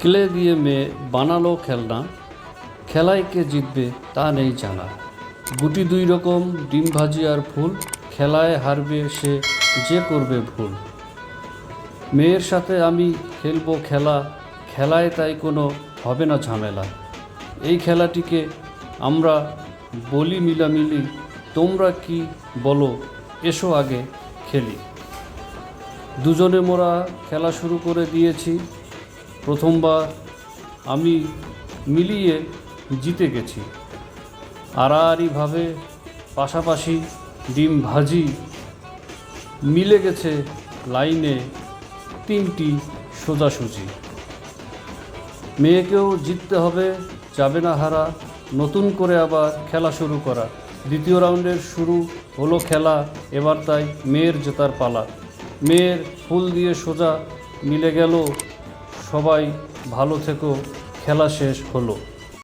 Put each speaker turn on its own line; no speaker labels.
Clay দিয়ে মেয়ে বানালো খেলনা, খেলায় কে জিতবে তা নেই জানা। গুটি দুই রকম, ডিম ভাজি আর ফুল, খেলায় হারবে সে যে করবে ভুল। মেয়ের সাথে আমি খেলব খেলা, খেলায় তাই কোনো হবে না ঝামেলা। এই খেলাটিকে আমরা বলি মিলামিলি, তোমরা কি বলো, এসো আগে খেলি। দুজনে মোরা খেলা শুরু করে দিয়েছি। প্রথমবার আমি মিলিয়ে জিতে গেছি। আড়াআড়িভাবে পাশাপাশি ডিম ভাজি মিলে গেছে লাইনে তিনটি সোজাসুজি। মেয়েকেও জিততে হবে, যাবে না হারা, নতুন করে আবার খেলা শুরু করা। দ্বিতীয় রাউন্ডের শুরু হলো খেলা, এবার তাই মেয়ের জেতার পালা। মেয়ের ফুল দিয়ে সোজা মিলে গেল সবাই ভালো থেকো খেলা শেষ হলো।